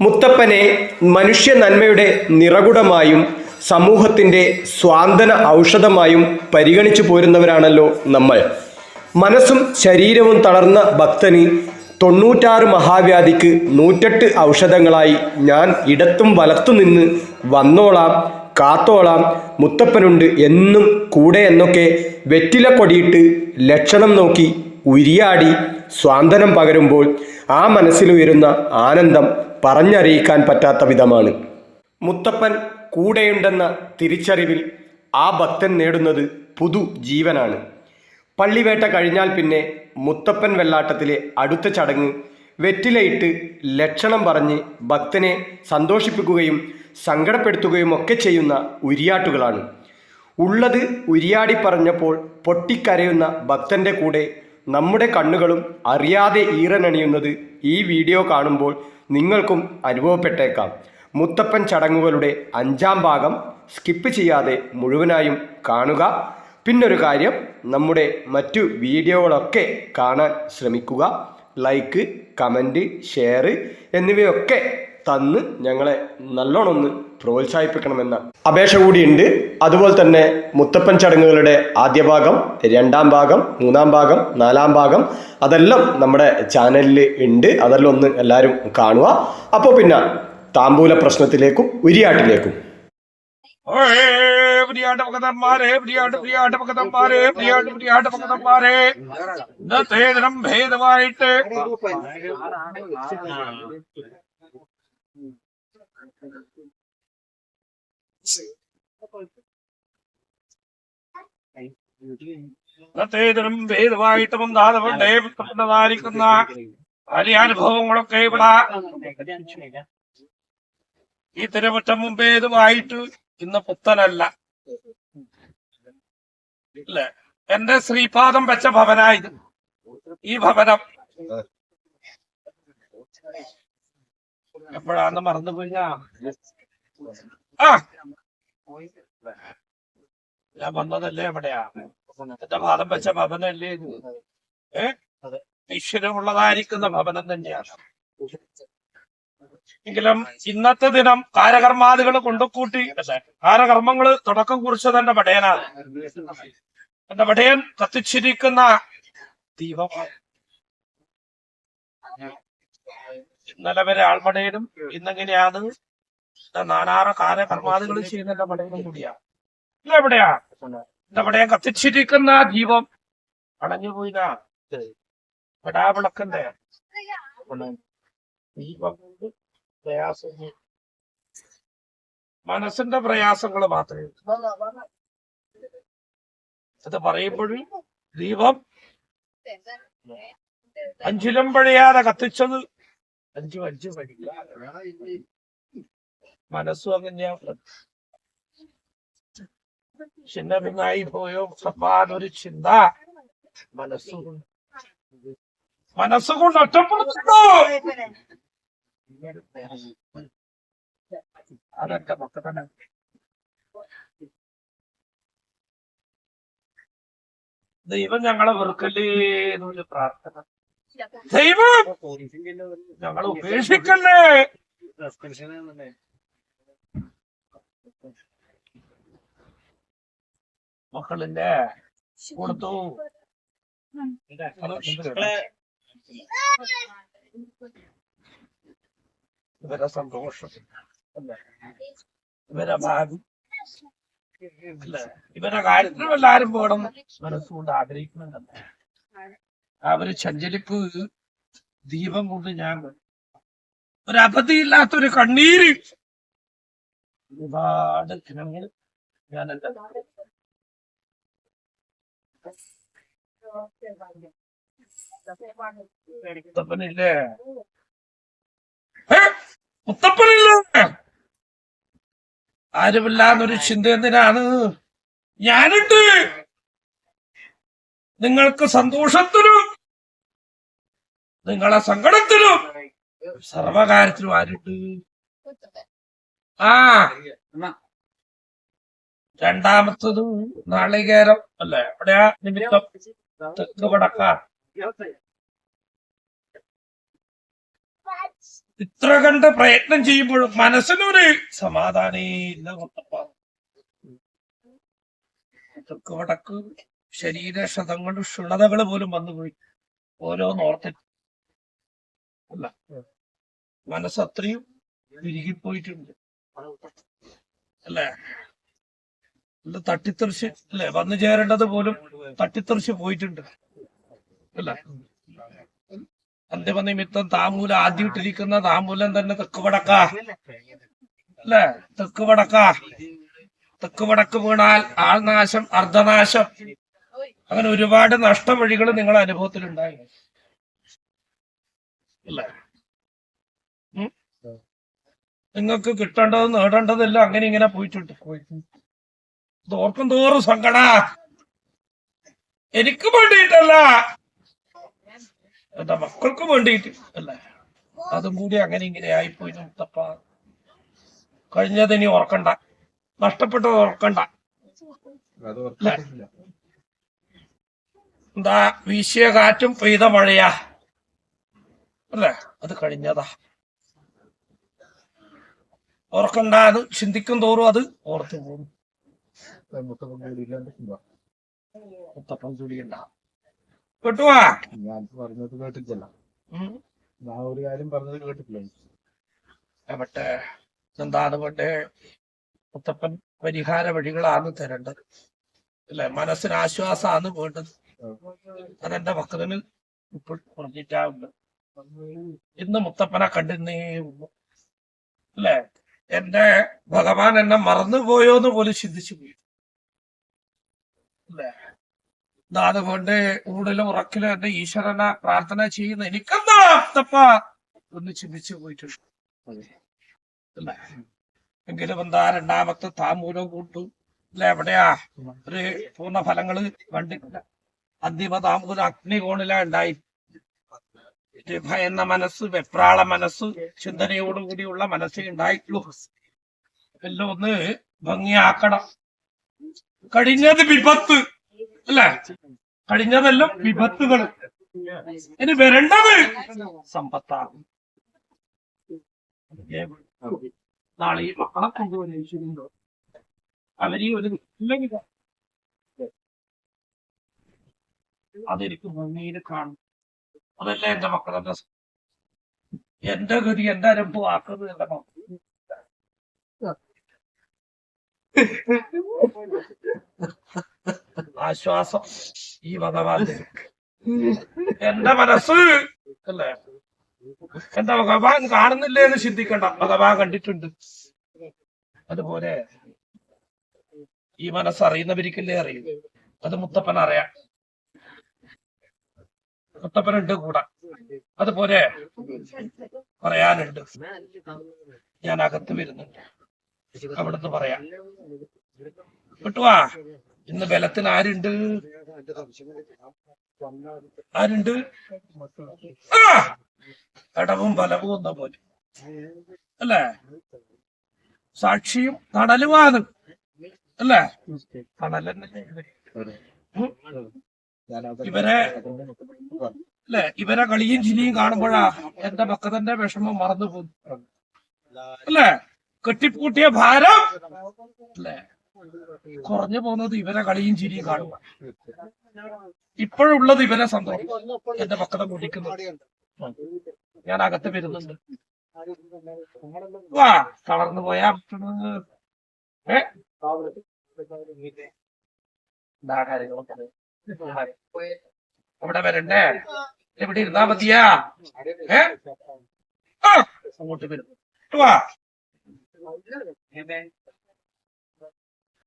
മുത്തപ്പനെ മനുഷ്യ നന്മയുടെ നിറകുടമായും സമൂഹത്തിന്റെ സ്വാന്തന ഔഷധമായും പരിഗണിച്ചു പോരുന്നവരാണല്ലോ നമ്മൾ. മനസ്സും ശരീരവും തളർന്ന ഭക്തന് തൊണ്ണൂറ്റാറ് മഹാവ്യാധിക്ക് നൂറ്റെട്ട് ഔഷധങ്ങളായി ഞാൻ ഇടത്തും വലത്തു നിന്ന് വന്നോളാം കാത്തോളാം മുത്തപ്പനുണ്ട് എന്നും കൂടെ എന്നൊക്കെ വെറ്റില കൊടിയിട്ട് ലക്ഷണം നോക്കി ഉരിയാടി സ്വാന്തനം പകരുമ്പോൾ ആ മനസ്സിലുയരുന്ന ആനന്ദം പറഞ്ഞറിയിക്കാൻ പറ്റാത്ത വിധമാണ്. മുത്തപ്പൻ കൂടെയുണ്ടെന്ന തിരിച്ചറിവിൽ ആ ഭക്തൻ നേടുന്നത് പുതു ജീവനാണ്. പള്ളിവേട്ട കഴിഞ്ഞാൽ പിന്നെ മുത്തപ്പൻ വെള്ളാട്ടത്തിലെ അടുത്ത ചടങ്ങ് വെറ്റിലയിട്ട് ലക്ഷണം പറഞ്ഞ് ഭക്തനെ സന്തോഷിപ്പിക്കുകയും സങ്കടപ്പെടുത്തുകയും ഒക്കെ ചെയ്യുന്ന ഉരിയാട്ടുകളാണ്. ഉള്ളത് ഉരിയാടി പറഞ്ഞപ്പോൾ പൊട്ടിക്കരയുന്ന ഭക്തന്റെ കൂടെ നമ്മുടെ കണ്ണുകളും അറിയാതെ ഈറനണിയുന്നത് ഈ വീഡിയോ കാണുമ്പോൾ നിങ്ങൾക്കും അനുഭവപ്പെട്ടേക്കാം. മുത്തപ്പൻ ചടങ്ങുകളുടെ അഞ്ചാം ഭാഗം സ്കിപ്പ് ചെയ്യാതെ മുഴുവനായും കാണുക. പിന്നൊരു കാര്യം നമ്മുടെ മറ്റു വീഡിയോകളൊക്കെ കാണാൻ ശ്രമിക്കുക. ലൈക്ക് കമന്റ് ഷെയർ എന്നിവയൊക്കെ തന്ന് ഞങ്ങളെ നല്ലോണം ഒന്ന് പ്രോത്സാഹിപ്പിക്കണമെന്ന അപേക്ഷ കൂടിയുണ്ട്. അതുപോലെ തന്നെ മുത്തപ്പൻ ചടങ്ങുകളുടെ ആദ്യ ഭാഗം രണ്ടാം ഭാഗം മൂന്നാം ഭാഗം നാലാം ഭാഗം അതെല്ലാം നമ്മുടെ ചാനലിൽ ഉണ്ട്. അതെല്ലാം ഒന്ന് എല്ലാവരും കാണുക. അപ്പോൾ പിന്നെ താമ്പൂല പ്രശ്നത്തിലേക്കും ഉരിയാട്ടിലേക്കും. ഭേദമായിട്ട് ദിനം ഭേദമായിട്ട് വന്നാതെ പുത്രനായിരിക്കുന്ന വലിയ അനുഭവങ്ങളൊക്കെ ഇവിടെ ഈ തിരമുറ്റം മുമ്പേതുമായിട്ട് ഇന്ന് പുത്തനല്ല. അല്ലേ? എന്റെ ശ്രീപാദം വെച്ച ഭവനായത്. ഈ ഭവനം. എപ്പോഴാന്ന് മറന്നുപോയി? ആ. ഞാൻ വന്നതല്ലേ എവിടെയാ? എന്റെ പാദം വെച്ച ഭവനല്ലേ ഇത്? ഏ? ഐശ്വര്യമുള്ളതായിരിക്കുന്ന ഭവനം തന്നെയാണ്. എങ്കിലും ഇന്നത്തെ ദിനം കാരകർമാദികൾ കൊണ്ടുകൂട്ടി കാരകർമ്മങ്ങൾ തുടക്കം കുറിച്ചത് എന്റെ പടയനാണ്. എന്റെ പടയൻ കത്തിച്ചിരിക്കുന്ന ദീപം. ഇന്നലെ വരെ ആൾമടയനും ഇന്നെങ്ങനെയാണ്? നാനാറ് കാരകർമാദികൾ ചെയ്യുന്ന എന്റെ പടയനും ഇല്ല ഇതെവിടെയാ? പടയൻ കത്തിച്ചിരിക്കുന്ന ദീപം അടഞ്ഞുപോയിനാ പെടാവിളക്കന്റെ ദീപം കൊണ്ട് പ്രയാസം മനസ്സിന്റെ പ്രയാസങ്ങൾ മാത്രമേ. അത് പറയുമ്പോഴും ദീപം അഞ്ചിലും പഴയാതെ കത്തിച്ചത്. അഞ്ചു അഞ്ചു പഴിയില്ല മനസ്സും അങ്ങനെയാണ് ചിന്ന പിന്നായി പോയോ ഒരു ചിന്ത. മനസ്സുകൊണ്ട്. മനസ്സുകൊണ്ട് ഒറ്റപ്പെടുത്തുന്നു. അതൊക്കെ മക്കളെ ദൈവം ഞങ്ങളെ വെറുക്കല്ലേ എന്നൊരു പ്രാർത്ഥന. ദൈവം ഞങ്ങളെ ഉപേക്ഷിക്കല്ലേ. മക്കളിന്റെ കൊടുത്തു. ഇവരെ സന്തോഷം? ഇവരെ ഭാവി ഇവരുടെ ഇവരെ കാര്യത്തിലും എല്ലാരും പോകണം. മനസ്സുകൊണ്ട് ആഗ്രഹിക്കുന്നുണ്ടല്ലേ അവർ ചഞ്ചലിപ്പ് ദീപം കൊണ്ട് ഞാൻ കണ്ടു. ഒരു കണ്ണീര്. ഒരുപാട് ദിനങ്ങൾ ഞാൻ എന്റെ ആരുമില്ലാന്നൊരു ചിന്ത എന്തിനാണ്? ഞാനുണ്ട്. നിങ്ങൾക്ക് സന്തോഷത്തിനും നിങ്ങളെ സങ്കടത്തിനും സർവകാര്യത്തിനും ആരുണ്ട്? ആ. രണ്ടാമത്തത് നാളികേരം അല്ല? എവിടെയാ നിമിത്തം? തെക്ക് വടക്ക. ഇത്ര കണ്ട് പ്രയത്നം ചെയ്യുമ്പോഴും മനസ്സിനൊരു സമാധാനേ ഇല്ല തെക്ക് വടക്ക് ശരീര ക്ഷതങ്ങൾ ക്ഷുണതകൾ പോലും വന്നുപോയി ഓരോന്നോർത്തി അല്ല. മനസ്സത്രയും വിരുകിപ്പോയിട്ടുണ്ട്. അല്ലേ? തട്ടിത്തെറിച്ച് അല്ലെ? വന്നു ചേരേണ്ടത് പോലും തട്ടിത്തെറിച്ച് പോയിട്ടുണ്ട്. അല്ല? അന്തിമ നിമിത്തം താമൂല ആദ്യം ഇട്ടിരിക്കുന്ന താമൂലം തന്നെ തെക്ക് വടക്ക. അല്ലേ? തെക്ക് വടക്ക. തെക്ക് വടക്ക് വീണാൽ ആൾനാശം അർദ്ധനാശം. അങ്ങനെ ഒരുപാട് നഷ്ടവഴികൾ നിങ്ങളുടെ അനുഭവത്തിലുണ്ടായി. അല്ലേ? നിങ്ങൾക്ക് കിട്ടേണ്ടത് നേടേണ്ടതെല്ലാം അങ്ങനെ ഇങ്ങനെ പോയിട്ടുണ്ട്. ഇത് ഓർക്കും തോറും സങ്കട. എനിക്ക് വേണ്ടിയിട്ടല്ല. എന്റെ മക്കൾക്കും വേണ്ടിയിട്ട് അല്ലേ? അതും കൂടി അങ്ങനെ ഇങ്ങനെ ആയിപ്പോയി മുത്തപ്പ കഴിഞ്ഞതിനി ഓർക്കണ്ട. നഷ്ടപ്പെട്ടത് ഓർക്കണ്ട? എന്താ വീശിയ കാറ്റും പെയ്ത മഴയാ. അല്ലേ? അത് കഴിഞ്ഞതാ. ഓർക്കണ്ട അത് ചിന്തിക്കും തോറും അത് ഓർത്തു പോകും മുത്തപ്പൻ ചുടിയണ്ട കേട്ടുവാ ഞാൻ പറഞ്ഞത് കേട്ടിട്ടില്ല. ആ ഒരു കാര്യം പറഞ്ഞത് കേട്ടിട്ടില്ല. എവട്ടെ എന്താണ് കൊണ്ട് മുത്തപ്പൻ പരിഹാര വഴികളാണ് തരേണ്ടത്. അല്ലെ? മനസ്സിന് ആശ്വാസമാണ് വേണ്ടത്. അതെന്റെ മക്കളിന് ഇപ്പോൾ പറഞ്ഞിട്ടാവുണ്ട് ഇന്ന് മുത്തപ്പനെ കണ്ടിരുന്നേ ഉള്ളൂ. അല്ലെ? എന്റെ ഭഗവാൻ എന്നെ മറന്നുപോയോ എന്ന് പോലും ചിന്തിച്ചു പോയി. അതുകൊണ്ട് കൂടുതലും ഉറക്കിലും എന്റെ ഈശ്വരനെ പ്രാർത്ഥന ചെയ്യുന്ന എനിക്കെന്താ തപ്പ ഒന്ന് ചിന്തിച്ചു പോയിട്ടുണ്ട്. എങ്കിലും എന്താ രണ്ടാമത്തെ താമൂലം കൂട്ടു. അല്ലെ എവിടെയാ? ഒരു പൂർണ ഫലങ്ങൾ കണ്ടിട്ടില്ല. അന്തിമ താമൂലം അഗ്നികോണിലാ ഉണ്ടായി ഭയന്ന മനസ്സ് വെപ്രാള മനസ്സ് ചിന്തനയോടുകൂടിയുള്ള മനസ്സേ ഉണ്ടായിട്ടുള്ളൂ എല്ലാം ഒന്ന് ഭംഗിയാക്കണം. കഴിഞ്ഞത് വിപത്ത്. അല്ലേ? കഴിഞ്ഞതെല്ലാം വിപത്തുകൾ ഇനി വരേണ്ടത് സമ്പത്താണ്. നാളെ ഈ മക്കളെ കൊണ്ടുപോകുന്നുണ്ടോ അവരീ ഒരു അതെനിക്ക് ഭംഗിയിൽ കാണും. അതല്ലേ എന്റെ മക്കളുടെ എന്റെ ഗതി എന്റെ അനുഭവം ആക്കുന്നത് എന്റെ മക്കൾ ആശ്വാസം. ഈ മതവാദി. എന്റെ മനസ്സ് അല്ലേ? എന്റെ ഭഗവാൻ കാണുന്നില്ലേ എന്ന് ചിന്തിക്കണ്ട. ഭഗവാൻ കണ്ടിട്ടുണ്ട്. അതുപോലെ ഈ മനസ്സ് അറിയുന്നവരിക്കല്ലേ അറിയൂ? അത് മുത്തപ്പൻ അറിയാം. മുത്തപ്പനുണ്ട് കൂടെ. അതുപോലെ പറയാനുണ്ട്. ഞാൻ അകത്ത് വരുന്നുണ്ട്. അവിടുന്ന് പറയാം. കിട്ടുവാ ഇന്ന് ബലത്തിന് ആരുണ്ട്? ആരുണ്ട്? ആ! ഇടവും ബലവും എന്ന പോലെ. അല്ലേ? സാക്ഷിയും കടലുമാണ് അല്ലേ? കടലെന്നെ? ഇവരെ. അല്ലെ? ഇവരെ കളിയും ചിരിയും കാണുമ്പോഴാ എന്റെ പക്കത്തിന്റെ വിഷമം മറന്നു പോകും അല്ലേ? കെട്ടിപ്പൂട്ടിയ ഭാരം. കുറഞ്ഞു പോകുന്നത് ഇവരെ കളിയും ചിരിയും കാണുക ഇപ്പോഴുള്ളത് ഇവരെ സന്തോഷം. എന്റെ മക്കളെ കുടിക്കുന്നു ഞാൻ അകത്ത് വരുന്നുണ്ട്. വാ തളർന്നു പോയാ അവിടെ വരണ്ടേ? എവിടെ ഇരുന്നാ മതിയാ? ഏ? അങ്ങോട്ട് വരും. വാ. Hemen